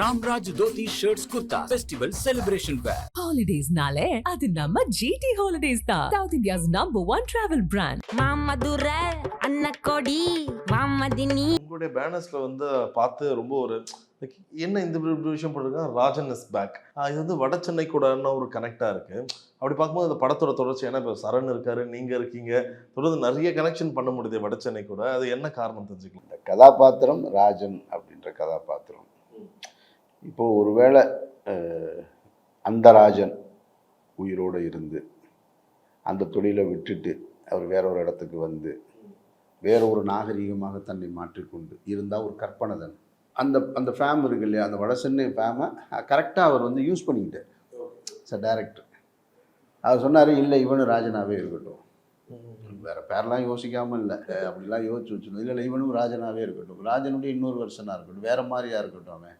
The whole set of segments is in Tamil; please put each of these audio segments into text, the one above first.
Ramraj dhoti shirts kurta festival celebration wear ஹாலிடேஸ்னாலே அது நம்ம ஜிடி ஹாலிடேஸ் தான். South India's number one travel brand மாமதுர அன்னக்கோடி வாமதினி உங்களுடைய பேனர்ஸ்ல வந்து பார்த்து ரொம்ப ஒரு என்ன இந்த விஷயம் போட்டிருக்காங்க? ராஜன் இஸ் பேக் இது வந்து வட சென்னை கூடன்னு ஒரு கனெக்டா இருக்கு. அப்படி பார்க்கும்போது இந்த படத்தோட தொடர்ச்சி ஏன்னா இப்போ சரண் இருக்காரு நீங்க இருக்கீங்க. தொடர்ந்து நிறைய கனெக்ஷன் பண்ண முடியுது வட சென்னை கூட. அது என்ன காரணம் தெரிஞ்சுக்கலாம்? இந்த கதாபாத்திரம் ராஜன் அப்படின்ற கதாபாத்திரம். இப்போது ஒருவேளை அந்தராஜன் உயிரோடு இருந்து அந்த தொழிலை விட்டுட்டு அவர் வேற ஒரு இடத்துக்கு வந்து வேற ஒரு நாகரிகமாக தன்னை மாற்றிக்கொண்டு இருந்தால் ஒரு கற்பனை தானே. அந்த அந்த ஃபேம் இருக்கு இல்லையா அந்த வடசென்னை ஃபேமை கரெக்டாக அவர் வந்து யூஸ் பண்ணிக்கிட்டார். சார் டேரக்டர் அவர் சொன்னார் இல்லை இவனும் ராஜனாவே இருக்கட்டும். வேறு பேரெல்லாம் யோசிக்காமல் இல்லை. அப்படிலாம் யோசிச்சு வச்சுருந்தோம். இல்லை இல்லை இவனும் ராஜனாவே இருக்கட்டும். ராஜனுடைய இன்னொரு வருஷனாக இருக்கட்டும். வேறு மாதிரியாக இருக்கட்டும் அவன்.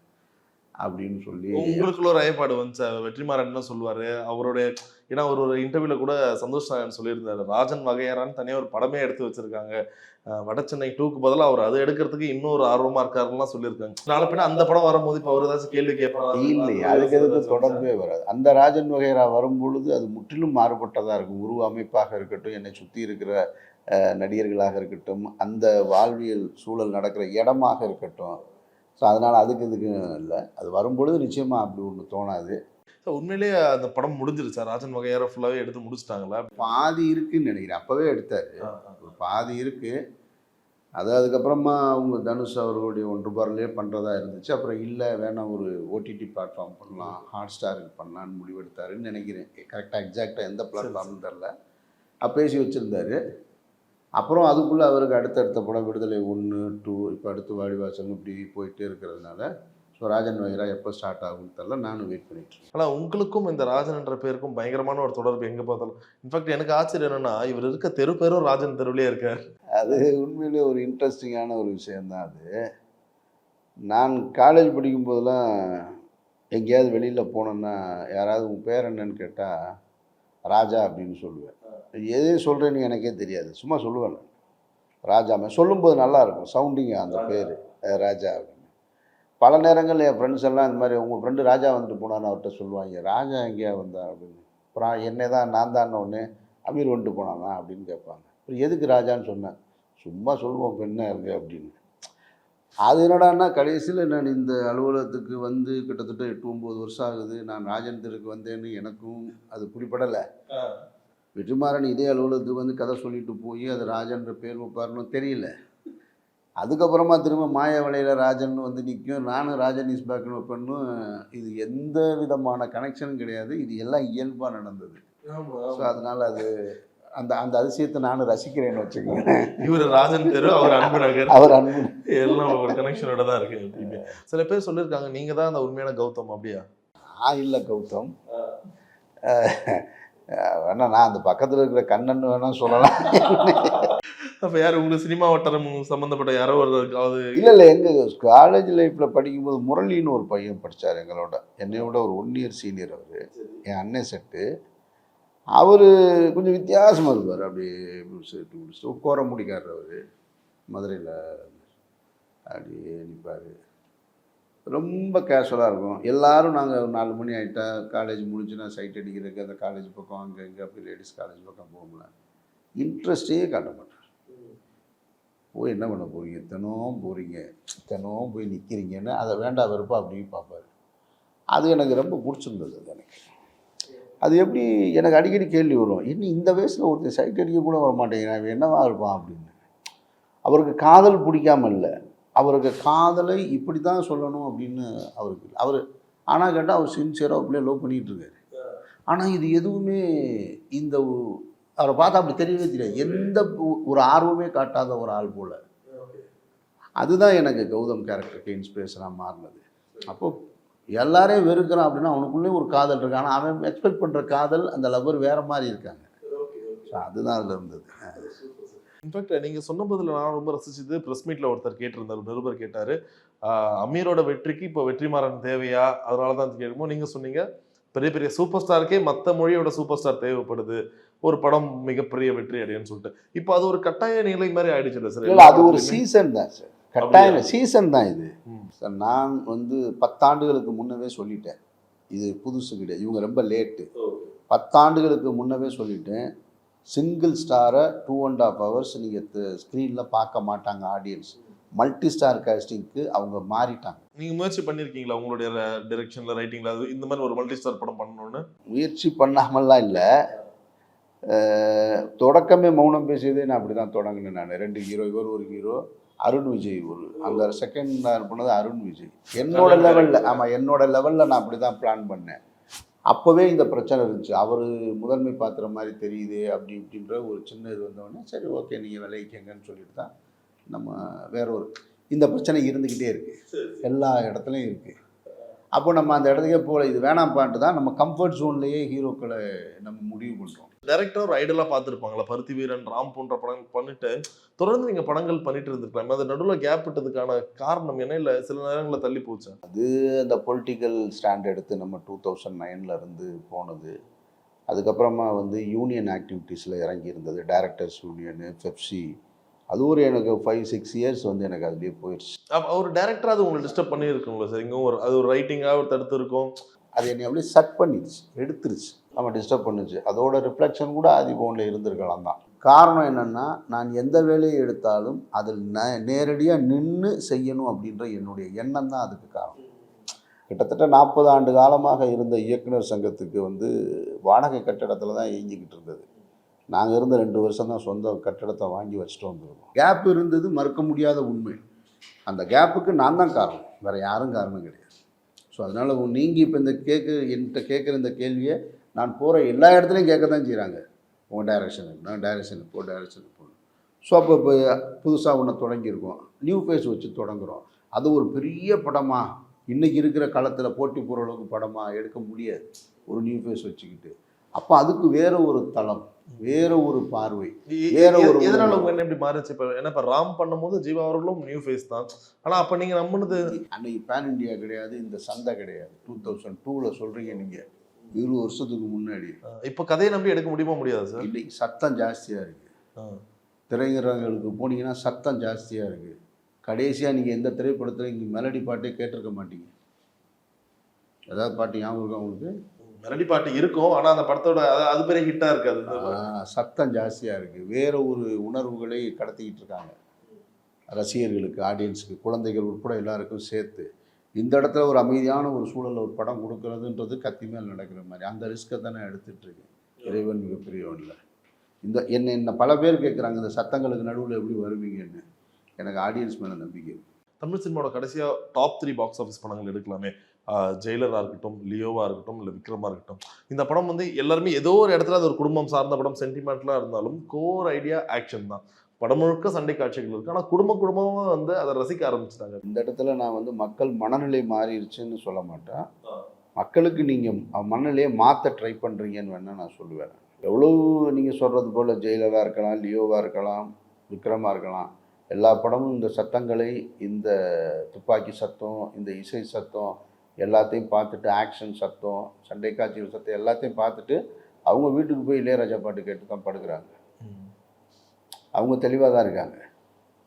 அப்படின்னு சொல்லி உங்களுக்குள்ள ஒரு ஐயப்பாடு வந்துச்சு வெற்றிமாறன் சொல்லுவாரு. அவருடைய ஏன்னா ஒரு ஒரு இன்டர்வியூல கூட சந்தோஷ் நாராயண் சொல்லியிருந்தாரு ராஜன் வகையறான்னு தனியாக ஒரு படமே எடுத்து வச்சிருக்காங்க. வட சென்னை டூக்கு பதிலா அவர் அதை எடுக்கிறதுக்கு இன்னொரு ஆர்வமா இருக்காருலாம் சொல்லியிருக்காங்க. நாளை பின்ன அந்த படம் வரும்போது இப்போ அவர் ஏதாச்சும் கேள்வி கேட்பாரு? இல்லை அதுக்கு எதுக்கு தொடர்பே வராது. அந்த ராஜன் வகைரா வரும்பொழுது அது முற்றிலும் மாறுபட்டதாக இருக்கும். உருவ அமைப்பாக இருக்கட்டும் என்னை சுற்றி இருக்கிற நடிகர்களாக இருக்கட்டும் அந்த வாழ்வியல் சூழல் நடக்கிற இடமாக இருக்கட்டும் ஸோ அதனால் அதுக்கு இதுக்கு இல்லை. அது வரும்பொழுது நிச்சயமாக அப்படி ஒன்று தோணாது. So, உண்மையிலேயே அந்த படம் முடிஞ்சிருச்சா. ராஜன் வகையார ஃபுல்லாவே எடுத்து முடிச்சிட்டாங்களா? பாதி இருக்குன்னு நினைக்கிறேன். அப்போவே எடுத்தார். பாதி இருக்கு. அது அதுக்கப்புறமா அவங்க தனுஷ் அவர்களுடைய ஒன்று பாரலே பண்ணுறதா இருந்துச்சு. அப்புறம் இல்லை வேணாம் ஒரு ஓடிடி பிளாட்ஃபார்ம் பண்ணலாம். ஹாட் ஸ்டாருக்கு பண்ணலான்னு முடிவெடுத்தாருன்னு நினைக்கிறேன். கரெக்டாக எக்ஸாக்டாக எந்த பிளாட்ஃபார்ம்னு தெரில அப்போ பேசி வச்சுருந்தாரு. அப்புறம் அதுக்குள்ளே அவருக்கு அடுத்தடுத்த படம் விடுதலை ஒன்று டூ இப்போ அடுத்து வாடிவாசல் இப்படி போயிட்டே இருக்கிறதுனால ஸோ ராஜன் வகைரா எப்போ ஸ்டார்ட் ஆகும்னு தெரில நானும் வெயிட் பண்ணிட்டு இருக்கேன். ஆனா உங்களுக்கும் இந்த ராஜன் என்ற பேருக்கும் பயங்கரமான ஒரு தொடர்பு எங்க பார்த்தாலும். இன்ஃபேக்ட் எனக்கு ஆச்சரியம் என்னன்னா இவர் இருக்க தெரு பேரும் ராஜன் தெருவிலே இருக்காரு. அது உண்மையிலே ஒரு இன்ட்ரெஸ்டிங்கான ஒரு விஷயந்தான் அது. நான் காலேஜ் படிக்கும்போதெல்லாம் எங்கேயாவது வெளியில் போனேன்னா யாராவது உன் பேர் என்னன்னு கேட்டால் ராஜா அப்படின்னு சொல்லுவேன். எது சொல்கிறேன்னு எனக்கே தெரியாது. சும்மா சொல்லுவேன் நான். ராஜாமே சொல்லும்போது நல்லா இருக்கும் சவுண்டிங் அந்த பேர். ராஜா அப்படின்னு. பல நேரங்கள் என் ஃப்ரெண்ட்ஸ் எல்லாம் இந்த மாதிரி உங்கள் ஃப்ரெண்டு ராஜா வந்துட்டு போனான்னு அவர்கிட்ட சொல்லுவாங்க. ராஜா எங்கேயா வந்தா அப்படின்னு. அப்புறம் என்னை தான் நான் தான் ஒன்று அமீர் வந்துட்டு போனானா அப்படின்னு கேட்பாங்க. அப்புறம் எதுக்கு ராஜான்னு சொன்னேன். சும்மா சொல்லுவோம் என்ன இருக்கு அப்படின்னு. அது என்னடான்னா கடைசியில் நான் இந்த அலுவலகத்துக்கு வந்து கிட்டத்தட்ட எட்டு ஒம்பது வருஷம் ஆகுது. நான் ராஜன் தெருக்கு வந்தேன்னு எனக்கும் அது பிடிபடலை வெற்றிமாறன் இதே அலுவலகத்துக்கு வந்து கதை சொல்லிட்டு போய் அது ராஜன்ற பேர் வைப்பாருன்னு தெரியல. அதுக்கப்புறமா திரும்ப மாய வலையில் ராஜன் வந்து நிற்கும் நானும் ராஜன் இஸ் பேக்னு வைப்பேன்னு இது எந்த விதமான கனெக்ஷனும் கிடையாது. இது எல்லாம் இயல்பாக நடந்தது. ஸோ அதனால் அது அந்த அந்த அதிசயத்தை நானும் ரசிக்கிறேன்னு வச்சுக்கோங்க. இவர் ராஜன் தெரு அவர் அன்பு நகர். அவர் அன்பு எல்லாம் ஒரு கனெக்ஷனோட தான் இருக்கு எப்பயுமே. சில பேர் சொல்லியிருக்காங்க நீங்க தான் அந்த உண்மையான கௌதம் அப்படியா? நான் இல்லை கௌதம். வேணா நான் அந்த பக்கத்தில் இருக்கிற கண்ணன் வேணா சொல்லலாம். அப்ப யார் உங்களுக்கு சினிமா வட்டாரம் சம்பந்தப்பட்ட யாரோ ஒருக்காவது இல்லை இல்லை எங்கள் காலேஜ் லைஃப்பில் படிக்கும்போது முரளின்னு ஒரு பையன் படித்தார் எங்களோட. என்னை விட ஒரு ஒன் இயர் சீனியர் அவர். என் அண்ணன் செட்டு. அவர் கொஞ்சம் வித்தியாசமாக இருப்பார். அப்படி செட்டு முடிச்சுட்டு கோர முடிக்கார் அவர். மதுரையில் அப்படியே நிற்பார் ரொம்ப கேஷுவலாக இருக்கும். எல்லாரும் நாங்கள் நாலு மணி ஆகிட்டா காலேஜ் முடிஞ்சு நான் சைட் அடிக்கிறதுக்கு அந்த காலேஜ் பக்கம் அங்கே இங்கே அப்படி லேடிஸ் காலேஜ் பக்கம் போகல இன்ட்ரெஸ்டே காட்ட மாட்டார். போய் என்ன பண்ண போகிறீங்க தினம் போகிறீங்க தினம் போய் நிற்கிறீங்கன்னு அதை வேண்டாம் வெறுப்பா அப்படின்னு பார்ப்பாரு. அது எனக்கு ரொம்ப பிடிச்சிருந்தது எனக்கு. அது எப்படி எனக்கு அடிக்கடி கேள்வி வரும் இன்னும் இந்த வயசில் ஒருத்தர் சைட் அடிக்க கூட வர மாட்டேங்கிறான் இவன் என்னவா இருப்பான்? அப்படின்னு. அவருக்கு காதல் பிடிக்காம இல்லை. அவருக்கு காதலை இப்படி தான் சொல்லணும் அப்படின்னு அவருக்கு அவர் ஆனால் கேட்டால் அவர் சின்சியராக அப்படியே லவ் பண்ணிகிட்டு இருக்காரு. ஆனால் இது எதுவுமே இந்த அவரை பார்த்தா அப்படி தெரியவே தெரியாது. எந்த ஒரு ஆர்வமே காட்டாத ஒரு ஆள் போல். அதுதான் எனக்கு கௌதம் கேரக்டருக்கு இன்ஸ்பிரேஷனாக மாறினது. அப்போது எல்லாரையும் வெறுக்கிறான் அப்படின்னா அவனுக்குள்ளே ஒரு காதல் இருக்கு. ஆனால் அவன் எக்ஸ்பெக்ட் பண்ணுற காதல் அந்த லவ்வர் வேற மாதிரி இருக்காங்க. ஸோ அதுதான் அதில் இருந்தது. இன்ஃபேக்ட் நீங்க சொன்ன பதில நான் ரொம்ப ரசிச்சது. பிரஸ் மீட்ல ஒருத்தர் கேட்டிருந்தார் நிருபர் கேட்டாரு. அமீரோட வெற்றிக்கு இப்போ வெற்றிமாறன் தேவையா? அதனால தான் கேட்கும்போது நீங்க சொன்னீங்க பெரிய பெரிய சூப்பர் ஸ்டாருக்கே மத்த மொழியோட சூப்பர் ஸ்டார் தேவைப்படுது. ஒரு படம் மிகப்பெரிய வெற்றி அடையன்னு சொல்லிட்டு. இப்போ அது ஒரு கட்டாய நிலை மாதிரி ஆயிடுச்சு இல்லை அது ஒரு சீசன் தான் சார் கட்டாயம் சீசன் தான் இது. நான் வந்து பத்தாண்டுகளுக்கு முன்னவே சொல்லிட்டேன். இது புதுசு கிடையாது இவங்க ரொம்ப லேட்டு. பத்தாண்டுகளுக்கு முன்னவே சொல்லிட்டேன். சிங்கிள் ஸ்டாரை டூ அண்ட் ஆஃப் ஹவர்ஸ் நீங்கள் ஸ்க்ரீனில் பார்க்க மாட்டாங்க ஆடியன்ஸ் மல்டி ஸ்டார் காஸ்டிங்க்கு அவங்க மாறிட்டாங்க. நீங்க முயற்சி பண்ணிருக்கீங்களா உங்களுடைய டைரக்ஷன்ல ரைட்டிங்ல அது இந்த மாதிரி ஒரு மல்டி ஸ்டார் படம் பண்ணணும்னு? முயற்சி பண்ணாமல்லாம் இல்லை. தொடக்கமே மௌனம் பேசியதே நான் அப்படி தான் தொடங்கினேன் நான். ரெண்டு ஹீரோ இவர் ஒரு ஹீரோ அருண் விஜய் ஒரு அந்த செகண்ட் நான் பண்ணது? அருண் விஜய். என்னோட லெவலில் ஆமாம் என்னோட லெவலில் நான் அப்படி தான் பிளான் பண்ணேன். அப்போவே இந்த பிரச்சனை இருந்துச்சு. அவர் முதன்மை பாத்திர மாதிரி தெரியுது அப்படி இப்படின்ற ஒரு சின்ன இது வந்தோடனே சரி ஓகே நீங்கள் விளைவிக்கங்கன்னு சொல்லிட்டு தான் நம்ம வேற ஒரு இந்த பிரச்சனை இருந்துக்கிட்டே இருக்குது எல்லா இடத்துலையும் இருக்குது அப்போ நம்ம அந்த இடத்துக்கே போகல. இது வேணாம்பான்ட்டு தான் நம்ம கம்ஃபர்ட் ஜோன்லேயே ஹீரோக்களை நம்ம முடிவு பண்ணுறோம் டைரக்டர் ஒரு ஐடலா பார்த்துருப்பாங்களா பருத்தி வீரன் ராம் போன்ற படங்கள் பண்ணிட்டு தொடர்ந்து நீங்க படங்கள் பண்ணிட்டு இருந்திருக்கலாம். அது நடுவில் கேப் விட்டதுக்கான காரணம் என்ன? இல்ல சில நேரங்களில் தள்ளி போச்சு? அந்த பொலிட்டிக்கல் ஸ்டாண்ட் எடுத்து நம்ம டூ தௌசண்ட் நைனில் இருந்து போனது. அதுக்கப்புறமா வந்து யூனியன் ஆக்டிவிட்டீஸில் இறங்கி இருந்தது டைரக்டர்ஸ் யூனியனு பெப்சி அது ஒரு எனக்கு ஃபைவ் சிக்ஸ் இயர்ஸ் வந்து எனக்கு அதுலேயே போயிடுச்சு அப்ப அவர் டேரக்டர் அது உங்களை டிஸ்டர்ப் பண்ணியிருக்குங்களா சார் இங்கே ஒரு அது ஒரு ரைட்டிங்காக ஒரு தடுத்து இருக்கும் அது என்னை அப்படியே சட் பண்ணிடுச்சு எடுத்துருச்சு. நம்ம டிஸ்டர்ப் பண்ணுச்சு. அதோட ரிஃப்ளெக்ஷன் கூட ஆதிபவனில் இருந்திருக்கலாம் தான். காரணம் என்னென்னா நான் எந்த வேலையை எடுத்தாலும் அதில் ந நேரடியாக நின்று செய்யணும் அப்படின்ற என்னுடைய எண்ணம் தான் அதுக்கு காரணம். கிட்டத்தட்ட நாற்பது ஆண்டு காலமாக இருந்த இயக்குனர் சங்கத்துக்கு வந்து வாடகை கட்டடத்தில் தான் இயங்கிக்கிட்டு இருந்தது. நாங்கள் இருந்த ரெண்டு வருஷம் தான் சொந்த கட்டடத்தை வாங்கி வச்சுட்டு வந்திருக்கோம் கேப் இருந்தது மறுக்க முடியாத உண்மை. அந்த கேப்புக்கு நான் தான் காரணம். வேறு யாரும் காரணம் கிடையாது. ஸோ அதனால் நீங்கள் இப்போ இந்த கேட்க என்கிட்ட கேட்குற இந்த கேள்வியை நான் போகிற எல்லா இடத்துலையும் கேட்க தான் செய்கிறாங்க உங்கள் டைரக்ஷனுக்கு நான் டைரக்ஷனுக்கு போ டைரக்ஷனுக்கு போகணும் ஸோ அப்போ இப்போ புதுசாக ஒன்று தொடங்கியிருக்கோம். நியூ ஃபேஸ் வச்சு தொடங்குறோம். அது ஒரு பெரிய படமா. இன்றைக்கி இருக்கிற காலத்தில் போட்டி போகிற அளவுக்கு படமா எடுக்க முடியாது. ஒரு நியூ ஃபேஸ் வச்சுக்கிட்டு. அப்போ அதுக்கு வேற ஒரு தளம் வேற ஒரு பார்வை வேற ஒரு- எதனால உங்க என்ன இப்படி மாறிச்சு? இப்போ ஏன்னா இப்போ ராம் பண்ணும்போது ஜீவா அவர்களும் நியூ ஃபேஸ் தான். ஆனா அப்ப நீங்க நம்பினது அன்னைக்கு பேன் இண்டியா கிடையாது இந்த சந்தை கிடையாது. டூ தௌசண்ட் டூவில் சொல்கிறீங்க நீங்கள் இருபது வருஷத்துக்கு முன்னாடி. இப்போ கதையை நம்பி எடுக்க முடியுமா முடியாது சார் இன்னைக்கு சத்தம் ஜாஸ்தியாக இருக்குது திரையரங்குகளுக்கு போனீங்கன்னா சத்தம் ஜாஸ்தியாக இருக்குது கடைசியாக நீங்கள் எந்த திரைப்படத்தில் இங்கே மெலடி பாட்டே கேட்டிருக்க மாட்டீங்க. ஏதாவது பாட்டு ஞாபகம் இருக்கா உங்களுக்கு? மெலடி பாட்டு இருக்கும் ஆனா அந்த படத்தோட அது- பெரிய ஹிட்டா இருக்காது சத்தம் ஜாஸ்தியாக இருக்குது வேற ஒரு உணர்வுகளை கடத்திக்கிட்டு இருக்காங்க. ரசிகர்களுக்கு ஆடியன்ஸுக்கு குழந்தைகள் உட்பட எல்லாருக்கும் சேர்த்து. இந்த இடத்துல ஒரு அமைதியான ஒரு சூழல் ஒரு படம் கொடுக்கறதுன்றது கத்தி மேல் நடக்கிற மாதிரி. அந்த ரிஸ்க்கை தான் நான் இருக்கேன். இறைவன் மிகப்பெரியவன்ல. இந்த என்ன என்ன பல பேர் கேட்குறாங்க இந்த சத்தங்களுக்கு நடுவில் எப்படி வருவீங்கன்னு. எனக்கு ஆடியன்ஸ் மேலே நம்பிக்கை தமிழ் சினிமாவோட கடைசியாக டாப் த்ரீ பாக்ஸ் ஆஃபீஸ் படங்கள் எடுக்கலாமே. ஜெயிலராக இருக்கட்டும் லியோவாக இருக்கட்டும் இல்லை விக்ரமாக இருக்கட்டும். இந்த படம் வந்து எல்லாருமே ஏதோ ஒரு இடத்துல அது ஒரு குடும்பம் சார்ந்த படம் சென்டிமெண்ட்லாம் இருந்தாலும் கோர் ஐடியா ஆக்ஷன் தான். படம் முழுக்க சண்டை காட்சிகள் இருக்கு. ஆனா குடும்ப குடும்பமா வந்து அதை ரசிக்க ஆரம்பிச்சிட்டாங்க. இந்த இடத்துல நான் வந்து மக்கள் மனநிலை மாறிடுச்சுன்னு சொல்ல மாட்டேன். மக்களுக்கு நீங்கள் மனநிலையை மாற்ற ட்ரை பண்ணுறீங்கன்னு வேணால் நான் சொல்லுவேன். எவ்வளோ நீங்கள் சொல்கிறது போல் ஜெயிலராக இருக்கலாம் லியோவாக இருக்கலாம் விக்ரமாக இருக்கலாம். எல்லா படமும் இந்த சத்தங்களை இந்த துப்பாக்கி சத்தம் இந்த இசை சத்தம் எல்லாத்தையும் பார்த்துட்டு ஆக்ஷன் சத்தம் சண்டை காட்சிகள் சத்தம் எல்லாத்தையும் பார்த்துட்டு அவங்க வீட்டுக்கு போய் இளையராஜா பாட்டு கேட்டு தான் படுக்கிறாங்க. அவங்க தெளிவாக தான் இருக்காங்க.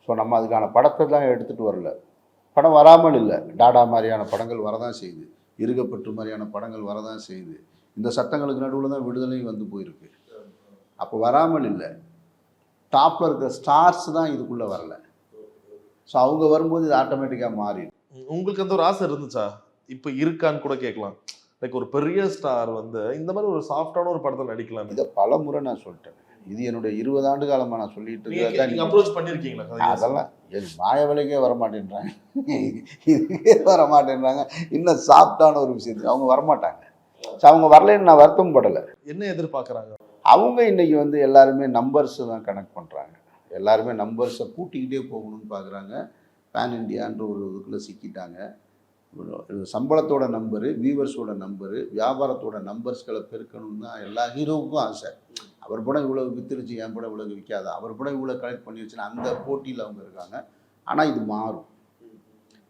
ஸோ நம்ம அதுக்கான படத்தை தான் எடுத்துகிட்டு வரல. படம் வராமல் இல்லை. டாடா மாதிரியான படங்கள் வரதான் செய்யுது. இருகப்பட்டு மாதிரியான படங்கள் வரதான் செய்யுது. இந்த சட்டங்களுக்கு நடுவில் தான் விடுதலையும் வந்து போயிருக்கு. அப்போ வராமல் இல்லை. டாப்பில் இருக்கிற ஸ்டார்ஸ் தான் இதுக்குள்ளே வரல. ஸோ அவங்க வரும்போது இது ஆட்டோமேட்டிக்காக மாறிடும். உங்களுக்கு அந்த ஒரு ஆசை இருந்துச்சா? இப்போ இருக்கான்னு கூட கேட்கலாம். லைக் ஒரு பெரிய ஸ்டார் வந்து இந்த மாதிரி ஒரு சாஃப்டான ஒரு படத்தை நடிக்கலாம். இதை பல முறை நான் சொல்லிட்டேன். இது என்னுடைய இருபது ஆண்டு காலமாக நான் சொல்லிட்டு நீங்க- அப்ரோச் பண்ணிருக்கீங்களா கதையை? அதெல்லாம் என் மாய விலைக்கே வர மாட்டேன்றாங்க இதுக்கே வர மாட்டேன்றாங்க இன்னும் சாஃப்டான ஒரு விஷயத்துக்கு அவங்க வரமாட்டாங்க. ஸோ அவங்க வரலைன்னு நான் வருத்தம் படலை. என்ன எதிர்பார்க்கறாங்க? அவங்க இன்னைக்கு வந்து எல்லாருமே நம்பர்ஸ் தான் கனெக்ட் பண்ணுறாங்க எல்லாருமே நம்பர்ஸை கூட்டிக்கிட்டே போகணும்னு பார்க்குறாங்க பேன் இண்டியான்ற ஒரு இதுக்குள்ளே சிக்கிட்டாங்க. சம்பளத்தோட நம்பரு வியூவர்ஸோட நம்பரு வியாபாரத்தோட நம்பர்ஸ்களை பெருக்கணும்னு தான் எல்லா ஹீரோவுக்கும் ஆசை. அவர் படம் இவ்வளோ வித்துருச்சு என் படம் இவ்வளோ விற்காது அவர் படம் இவ்வளோ கலெக்ட் பண்ணி பண்ணிருச்சுன்னு அந்த போட்டியில் அவங்க இருக்காங்க. ஆனால் இது மாறும்.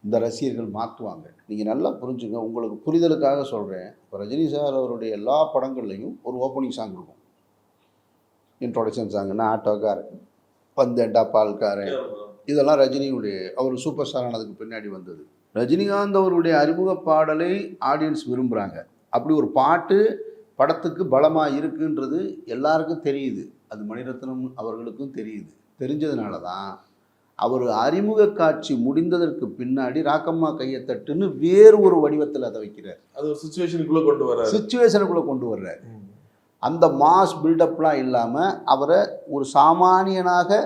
இந்த ரசிகர்கள் மாற்றுவாங்க நீங்கள் நல்லா புரிஞ்சுங்க. உங்களுக்கு புரிதலுக்காக சொல்கிறேன் இப்போ ரஜினி சார் அவருடைய எல்லா படங்கள்லையும் ஒரு ஓப்பனிங் சாங் இருக்கும் இன்ட்ரோடக்ஷன் சாங்னா ஆட்டோக்காரன் பந்தேண்டா பால்காரன். இதெல்லாம் ரஜினியுடைய அவர் சூப்பர் ஸ்டார் ஆனதுக்கு பின்னாடி வந்தது. ரஜினிகாந்த் அவருடைய அறிமுக பாடலை ஆடியன்ஸ் விரும்புகிறாங்க அப்படி ஒரு பாட்டு படத்துக்கு பலமாக இருக்குன்றது எல்லாருக்கும் தெரியுது. அது மணிரத்னம் அவர்களுக்கும் தெரியுது. தெரிஞ்சதுனால தான் அவர் அறிமுக காட்சி முடிந்ததற்கு பின்னாடி ராக்கம்மா கையை தட்டுன்னு வேறு ஒரு வடிவத்தில் அதை வைக்கிறார். அது ஒரு சுச்சுவேஷனுக்குள்ள கொண்டு வர சுச்சுவேஷனுக்குள்ளே கொண்டு வர்றார். அந்த மாஸ் பில்டப்லாம் இல்லாமல் அவரை ஒரு சாமானியனாக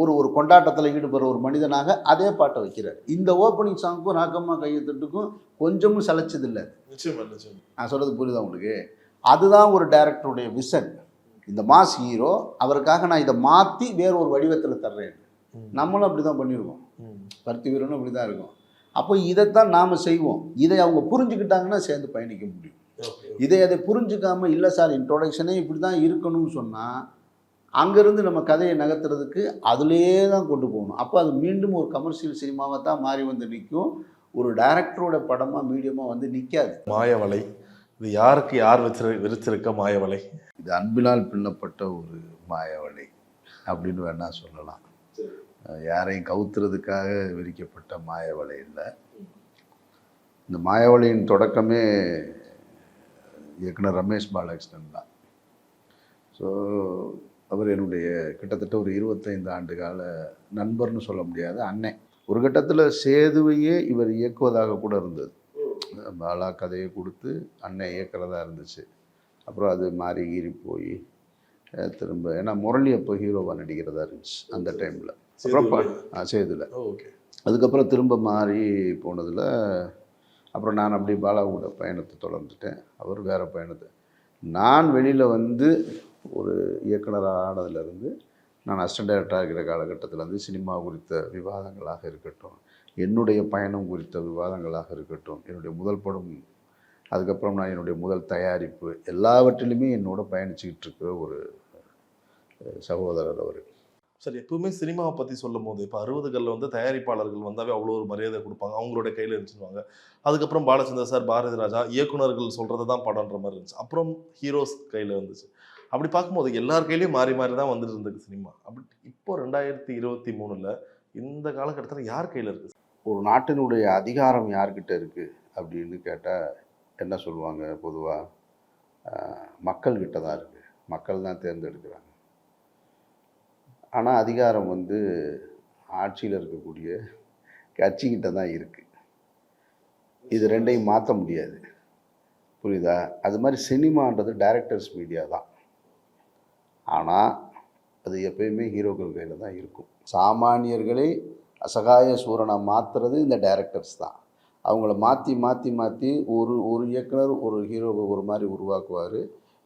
ஒரு ஒரு கொண்டாட்டத்தில் ஈடுபடுற ஒரு மனிதனாக அதே பாட்டை வைக்கிறார். இந்த ஓப்பனிங் சாங்க்கும் ராக்கம்மா கையத்தட்டுக்கும் கொஞ்சமும் சளைச்சதில்லை நான் சொல்கிறது புரியுதா உங்களுக்கு? அதுதான் ஒரு டைரக்டருடைய விஷன் இந்த மாஸ் ஹீரோ அவருக்காக நான் இதை மாற்றி வேற ஒரு வடிவத்தில் தர்றேன். நம்மளும் அப்படி தான் பண்ணியிருக்கோம் பருத்தி வீரனும் அப்படி தான் இருக்கும். அப்போ இதைத்தான் நாம் செய்வோம். இதை அவங்க புரிஞ்சுக்கிட்டாங்கன்னா சேர்ந்து பயணிக்க முடியும். இதை அதை புரிஞ்சுக்காம இல்லை சார் இன்ட்ரோடக்ஷனே இப்படி தான் இருக்கணும்னு சொன்னால் அங்கேருந்து நம்ம கதையை நகர்த்துறதுக்கு அதுலேயே தான் கொண்டு போகணும். அப்போ அது மீண்டும் ஒரு கமர்ஷியல் சினிமாவை தான் மாறி வந்து நிற்கும். ஒரு டைரக்டரோட படமாக மீடியமாக வந்து நிற்காது. மாயவலை. இது யாருக்கு யார் வச்சிரு விரிச்சிருக்க மாயவலை? இது அன்பினால் பின்னப்பட்ட ஒரு மாயவலை அப்படின்னு வேணால் சொல்லலாம். யாரையும் கவுத்துறதுக்காக விரிக்கப்பட்ட மாயவலை இல்லை. இந்த மாயவலையின் தொடக்கமே இயக்குனர் ரமேஷ் பாலகிருஷ்ணன் தான். ஸோ அவர் என்னுடைய கிட்டத்தட்ட ஒரு இருபத்தைந்து ஆண்டு கால நண்பர்னு சொல்ல முடியாது அண்ணன் ஒரு கட்டத்தில் சேதுவையே இவர் இயக்குவதாக கூட இருந்தது. பாலா கதையை கொடுத்து அண்ணன் இயக்கிறதா இருந்துச்சு. அப்புறம் அது மாறி கீறி போய் திரும்ப ஏன்னா முரளி அப்போ ஹீரோவாக நடிக்கிறதா இருந்துச்சு அந்த டைமில். அப்புறம் சேதுல. ஓகே. அதுக்கப்புறம் திரும்ப மாறி போனதில் அப்புறம் நான் அப்படி பாலாவோட பயணத்தை தொடர்ந்துட்டேன். அவர் வேறு பயணத்தை. நான் வெளியில் வந்து ஒரு இயக்குனராக ஆனதுலேருந்து நான் அசிஸ்டன்ட் டைரக்டர் ஆகிற காலகட்டத்தில் வந்து சினிமா குறித்த விவாதங்களாக இருக்கட்டும் என்னுடைய பயணம் குறித்த விவாதங்களாக இருக்கட்டும் என்னுடைய முதல் படம் அதுக்கப்புறம் நான் என்னுடைய முதல் தயாரிப்பு எல்லாவற்றிலுமே என்னோட பயணிச்சுக்கிட்டு இருக்கிற ஒரு சகோதரர் அவர். சரி எப்பவுமே சினிமாவை பற்றி சொல்லும் போது இப்போ அறுபதுகளில் வந்து தயாரிப்பாளர்கள் வந்தாவே அவ்வளோ ஒரு மரியாதை கொடுப்பாங்க. அவங்களோட கையில் இருந்துச்சுருவாங்க அதுக்கப்புறம் பாலச்சந்தர் சார் பாரதி ராஜா இயக்குனர்கள் சொல்கிறது தான் படம்ன்ற மாதிரி இருந்துச்சு. அப்புறம் ஹீரோஸ் கையில் வந்துச்சு. அப்படி பார்க்கும்போது எல்லார் கையிலையும் மாறி மாறி தான் வந்துட்டு இருந்தது சினிமா. அப்படி இப்போ ரெண்டாயிரத்தி இருபத்தி மூணில் இந்த காலகட்டத்தில் யார் கையில் இருக்குது ஒரு நாட்டினுடைய அதிகாரம் யார்கிட்ட இருக்குது அப்படின்னு கேட்டால் என்ன சொல்லுவாங்க பொதுவாக மக்கள்கிட்ட தான் இருக்குது மக்கள் தான் தேர்ந்தெடுக்கிறாங்க. ஆனால் அதிகாரம் வந்து ஆட்சியில் இருக்கக்கூடிய கட்சிக்கிட்ட தான் இருக்குது இது ரெண்டையும் மாற்ற முடியாது. புரியுதா? அது மாதிரி சினிமான்றது டைரக்டர்ஸ் மீடியா தான். ஆனால் அது எப்பயுமே ஹீரோக்கள் கையில் தான் இருக்கும். சாமானியர்களை அசகாய சூரனை மாற்றுறது இந்த டைரக்டர்ஸ் தான். அவங்கள மாற்றி மாற்றி மாற்றி ஒரு ஒரு இயக்குனர் ஒரு ஹீரோவை ஒரு மாதிரி உருவாக்குவார்.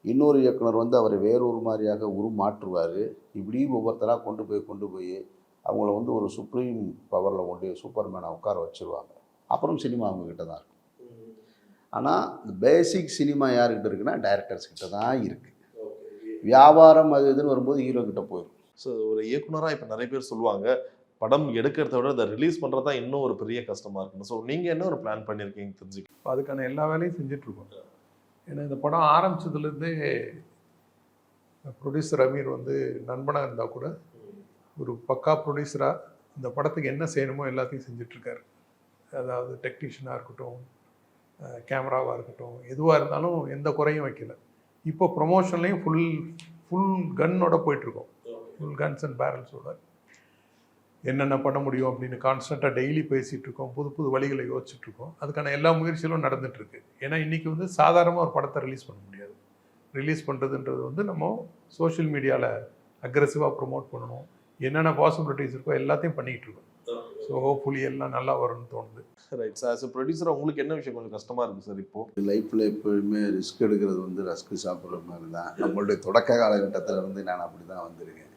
இன்னொரு இயக்குனர் வந்து அவரை வேறொரு மாதிரியாக உருமாற்றுவார் இப்படி ஒவ்வொருத்தராக கொண்டு போய் கொண்டு போய் அவங்கள வந்து ஒரு சுப்ரீம் பவரில் கொண்டு சூப்பர்மேனை உட்கார வச்சுருவாங்க. அப்புறம் சினிமா அவங்கக்கிட்ட தான் இருக்கும் ஆனால் இந்த பேசிக் சினிமா யார்கிட்ட இருக்குன்னா டைரக்டர்ஸ் கிட்ட தான் இருக்குது வியாபாரம் அது இதுன்னு வரும்போது ஹீரோ கிட்ட போயிடும் ஸோ ஒரு இயக்குனரா இப்போ நிறைய பேர் சொல்லுவாங்க படம் எடுக்கிறத விட அதை ரிலீஸ் பண்ணுறது தான் இன்னும் ஒரு பெரிய கஷ்டமாக இருக்குன்னு. ஸோ நீங்கள் என்ன ஒரு பிளான் பண்ணியிருக்கீங்க தெரிஞ்சுக்க? இப்போ அதுக்கான எல்லா வேலையும் செஞ்சிட்ருக்கோம். ஏன்னா இந்த படம் ஆரம்பிச்சதுலேருந்தே ப்ரொடியூசர் அமீர் வந்து நண்பனாக இருந்தால் கூட ஒரு பக்கா ப்ரொடியூசராக இந்த படத்துக்கு என்ன செய்யணுமோ எல்லாத்தையும் செஞ்சிட்ருக்காரு. அதாவது டெக்னீஷியனாக இருக்கட்டும் கேமராவாக இருக்கட்டும் எதுவாக இருந்தாலும் எந்த குறையும் வைக்கல. இப்போ ப்ரொமோஷன்லேயும் ஃபுல் ஃபுல் கன்னோட போயிட்டுருக்கோம் ஃபுல் கன்ஸ் அண்ட் பேரல்ஸோட என்னென்ன பண்ண முடியும் அப்படின்னு கான்ஸ்டண்ட்டாக டெய்லி பேசிகிட்டு இருக்கோம் புது புது வழிகளை யோசிச்சுட்டு இருக்கோம் அதுக்கான எல்லா முயற்சிகளும் நடந்துட்டு இருக்கு ஏன்னா இன்றைக்கி வந்து சாதாரணமாக ஒரு படத்தை ரிலீஸ் பண்ண முடியாது. ரிலீஸ் பண்ணுறதுன்றது வந்து நம்ம சோஷியல் மீடியாவில் அக்ரெசிவாக ப்ரோமோட் பண்ணணும். என்னென்ன பாசிபிலிட்டிஸ் இருக்கோ எல்லாத்தையும் பண்ணிகிட்டு இருக்கோம் ஸோ ஹோப்ஃபுல்லி எல்லாம் நல்லா வரும்னு தோணுது. ரைட் சார் ஆஸ் ப்ரொடியூசர் உங்களுக்கு என்ன விஷயம் கொஞ்சம் கஷ்டமா இருக்கு சார் இப்போ? லைஃப்பில் எப்பொழுதுமே ரிஸ்க் எடுக்கிறது வந்து ரஸ்க்கு சாப்பிட்ற மாதிரி தான். நம்மளுடைய தொடக்க காலகட்டத்தில் இருந்து நான் அப்படி தான் வந்திருக்கேன்.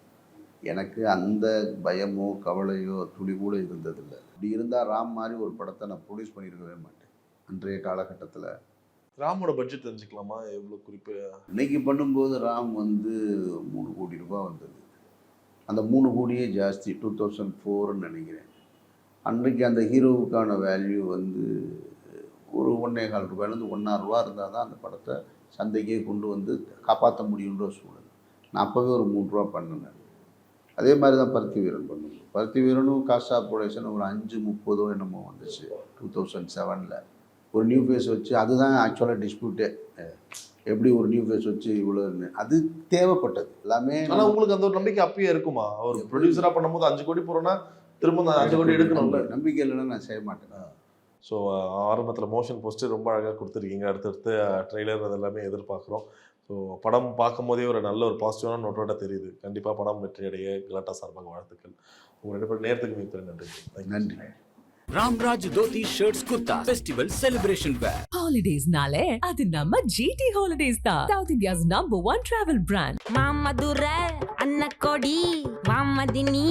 எனக்கு அந்த பயமோ கவலையோ துளி கூட இருந்ததில்லை. இப்படி இருந்தால் ராம் மாதிரி ஒரு படத்தை நான் ப்ரொடியூஸ் பண்ணியிருக்கவே மாட்டேன். அன்றைய காலகட்டத்தில். ராமோட பட்ஜெட் தெரிஞ்சுக்கலாமா? எவ்வளோ குறிப்பு? இன்னைக்கு பண்ணும்போது ராம் வந்து மூணு கோடி ரூபாய் வந்தது. அந்த மூணு கோடியே ஜாஸ்தி. டூ தௌசண்ட் ஃபோர்னு நினைக்கிறேன். அன்றைக்கு அந்த ஹீரோவுக்கான வேல்யூ வந்து ஒரு ஒன்றே கால் ரூபாயிலேருந்து ஒன்றா ரூபா இருந்தால் தான் அந்த படத்தை சந்தைக்கே கொண்டு வந்து காப்பாற்ற முடியுன்ற சூழல். நான் அப்போவே ஒரு மூணு ரூபா பண்ணினேன். அதே மாதிரி தான் பருத்தி வீரன் பண்ணும். பருத்தி வீரனும் காஸ்ட் ஆஃப் ப்ரொடக்ஷன் ஒரு அஞ்சு முப்பதோ என்னமோ வந்துச்சு டூ தௌசண்ட் செவனில் ஒரு நியூ ஃபேஸ் வச்சு அதுதான் ஆக்சுவலாக டிஸ்பியூட்டே எப்படி ஒரு நியூ ஃபேஸ் வச்சு இவ்வளோன்னு அது தேவைப்பட்டது. எல்லாமே ஆனா உங்களுக்கு அந்த ஒரு நம்பிக்கை அப்பயே இருக்குமா? அவர் ப்ரொடியூசரா பண்ணும்போது அஞ்சு கோடி போறோம்னா திரும்ப அந்த அஞ்சு கோடி எடுக்கணும்ல? நம்பி- நம்பிக்கை இல்லைன்னா நான் செய்ய மாட்டேன். ஸோ ஆரம்பத்தில் மோஷன் போஸ்ட்டு ரொம்ப அழகாக கொடுத்துருக்கீங்க. அடுத்தடுத்து ட்ரெய்லர் அது எல்லாமே எதிர்பார்க்குறோம். ஸோ படம் பார்க்கும் போதே ஒரு நல்ல ஒரு பாசிட்டிவான நோட்டோட தெரியுது கண்டிப்பாக படம் வெற்றி அடைய கலாட்டா சார்பாக வாழ்த்துக்கள் உங்கள் ரெண்டு பேரும் நேரத்துக்கு மிக நன்றி. நன்றி Dhoti Shirts Kurta Festival Celebration Wear. Holidays nale, அது நம்ம GT Holidays தான். South India's number one travel brand. மாமதுர அன்னக்கோடி வாமதினி